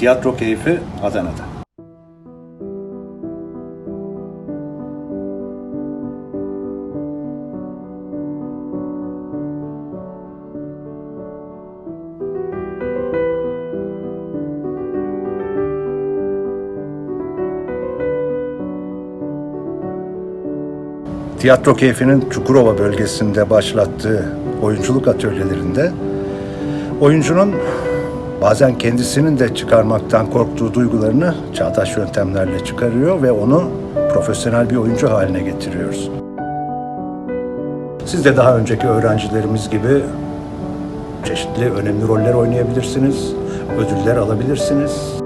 Tiyatro Keyfi Adana'da. Tiyatro Keyfi'nin Çukurova bölgesinde başlattığı oyunculuk atölyelerinde oyuncunun bazen kendisinin de çıkarmaktan korktuğu duygularını çağdaş yöntemlerle çıkarıyor ve onu profesyonel bir oyuncu haline getiriyoruz. Siz de daha önceki öğrencilerimiz gibi çeşitli önemli roller oynayabilirsiniz, ödüller alabilirsiniz.